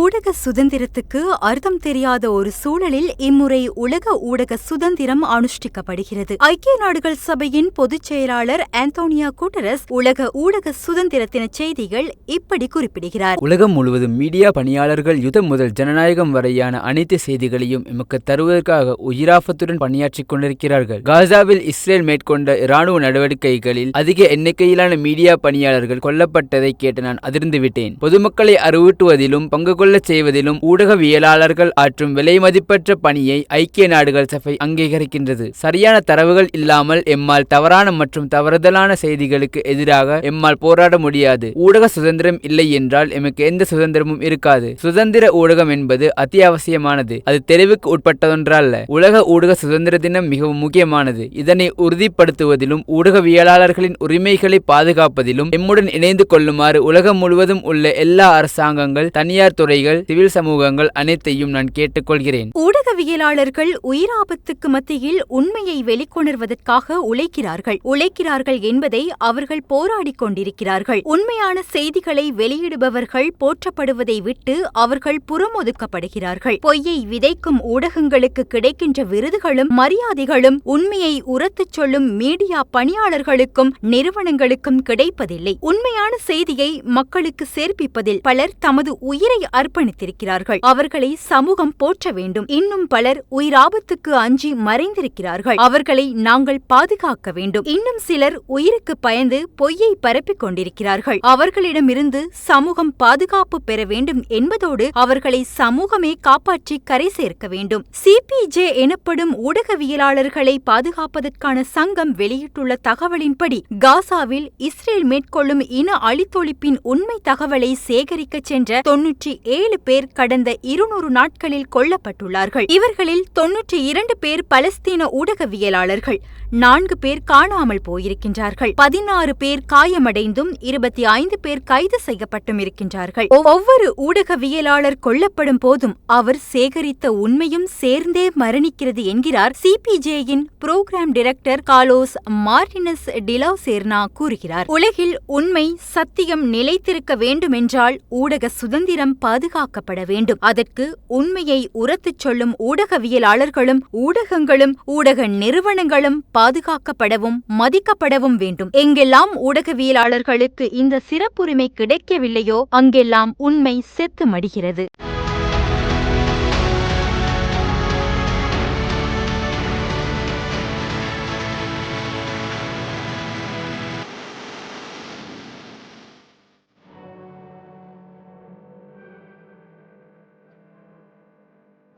ஊடக சுதந்திரத்துக்கு அர்த்தம் தெரியாத ஒரு சூழலில் இம்முறை உலக ஊடக சுதந்திரம் அனுஷ்டிக்கப்படுகிறது. ஐக்கிய நாடுகள் சபையின் பொதுச் செயலாளர் ஆந்தோனியா குட்டரஸ் உலக ஊடக சுதந்திர தின செய்திகள் இப்படி குறிப்பிடுகிறார். உலகம் முழுவதும் மீடியா பணியாளர்கள் யுதம் முதல் ஜனநாயகம் வரையான அனைத்து செய்திகளையும் எமக்கு தருவதற்காக உயிராபத்துடன் பணியாற்றிக் கொண்டிருக்கிறார்கள். காசாவில் இஸ்ரேல் மேற்கொண்ட இராணுவ நடவடிக்கைகளில் அதிக எண்ணிக்கையிலான மீடியா பணியாளர்கள் கொல்லப்பட்டதை கேட்டு நான் அதிர்ந்துவிட்டேன் பொதுமக்களை அறிவூட்டுவதிலும் பங்கு கொள்ள கொள்ளச் செய்வதிலும் ஊடகவியலாளர்கள் ஆற்றும் விலைமதிப்பற்ற பணியை ஐக்கிய நாடுகள் சபை அங்கீகரிக்கின்றது. சரியான தரவுகள் இல்லாமல் எம்மால் தவறான மற்றும் தவறுதலான செய்திகளுக்கு எதிராக எம்மால் போராட முடியாது. ஊடக சுதந்திரம் இல்லை என்றால் எமக்கு எந்த சுதந்திரமும் இருக்காது. சுதந்திர ஊடகம் என்பது அத்தியாவசியமானது. அது தெரிவுக்கு உட்பட்டதொன்றல்ல. உலக ஊடக சுதந்திர தினம் மிகவும் முக்கியமானது. இதனை உறுதிப்படுத்துவதிலும் ஊடகவியலாளர்களின் உரிமைகளை பாதுகாப்பதிலும் எம்முடன் இணைந்து கொள்ளுமாறு உலகம் முழுவதும் உள்ள எல்லா அரசாங்கங்கள் தனியார் துறை துறைகள் சிவில் சமூகங்கள் அனைத்தையும் நான் கேட்டுக்கொள்கிறேன். ஊடகவியலாளர்கள் உயிராபத்துக்கு மத்தியில் உண்மையை வெளிக்கொணர்வதற்காக உழைக்கிறார்கள். உழைக்கிறார்கள் என்பதை அவர்கள் போராடிக் கொண்டிருக்கிறார்கள். உண்மையான செய்திகளை வெளியிடுபவர்கள் போற்றப்படுவதை விட்டு அவர்கள் புறமொதுக்கப்படுகிறார்கள். பொய்யை விதைக்கும் ஊடகங்களுக்கு கிடைக்கின்ற விருதுகளும் மரியாதைகளும் உண்மையை உரத்துச் சொல்லும் மீடியா பணியாளர்களுக்கும் நிறுவனங்களுக்கும் கிடைப்பதில்லை. உண்மையான செய்தியை மக்களுக்கு சேர்ப்பிப்பதில் பலர் தமது உயிரை அர்ப்பணித்திருக்கிறார்கள். அவர்களை சமூகம் போற்ற வேண்டும். இன்னும் பலர் உயிராபத்துக்கு அஞ்சி மறைந்திருக்கிறார்கள். அவர்களை நாங்கள் பாதுகாக்க வேண்டும். இன்னும் சிலர் உயிருக்கு பயந்து பொய்யை பரப்பிக் கொண்டிருக்கிறார்கள். அவர்களிடமிருந்து சமூகம் பாதுகாப்பு பெற வேண்டும் என்பதோடு அவர்களை சமூகமே காப்பாற்றி கரை சேர்க்க வேண்டும். சிபிஜே எனப்படும் ஊடகவியலாளர்களை பாதுகாப்பதற்கான சங்கம் வெளியிட்டுள்ள தகவலின்படி காசாவில் இஸ்ரேல் மேற்கொள்ளும் இன அழித்தொழிப்பின் உண்மை தகவலை சேகரிக்க சென்ற தொன்னூற்றி ஏழு பேர் கடந்த இருநூறு நாட்களில் கொல்லப்பட்டுள்ளார்கள். இவர்களில் தொன்னூற்றி இரண்டு பேர் பலஸ்தீன ஊடகவியலாளர்கள் நான்கு பேர் காணாமல் போயிருக்கின்றார்கள். பதினாறு பேர் காயமடைந்தும் இருபத்தி ஐந்து பேர் கைது செய்யப்பட்டும் இருக்கின்றார்கள். ஒவ்வொரு ஊடகவியலாளர் கொல்லப்படும் போதும் அவர் சேகரித்த உண்மையும் சேர்ந்தே மரணிக்கிறது என்கிறார் சிபிஜேயின் programme director Carlos Martinez de la Serna கூறுகிறார். உலகில் உண்மை சத்தியம் நிலைத்திருக்க வேண்டுமென்றால் ஊடக சுதந்திரம் பாதுகாக்கப்பட வேண்டும். அதற்கு உண்மையை உரத்துச் சொல்லும் ஊடகவியலாளர்களும் ஊடகங்களும் ஊடக நிறுவனங்களும் பாதுகாக்கப்படவும் மதிக்கப்படவும் வேண்டும். எங்கெல்லாம் ஊடகவியலாளர்களுக்கு இந்த சிறப்புரிமை கிடைக்கவில்லையோ அங்கெல்லாம் உண்மை செத்து மடிகிறது.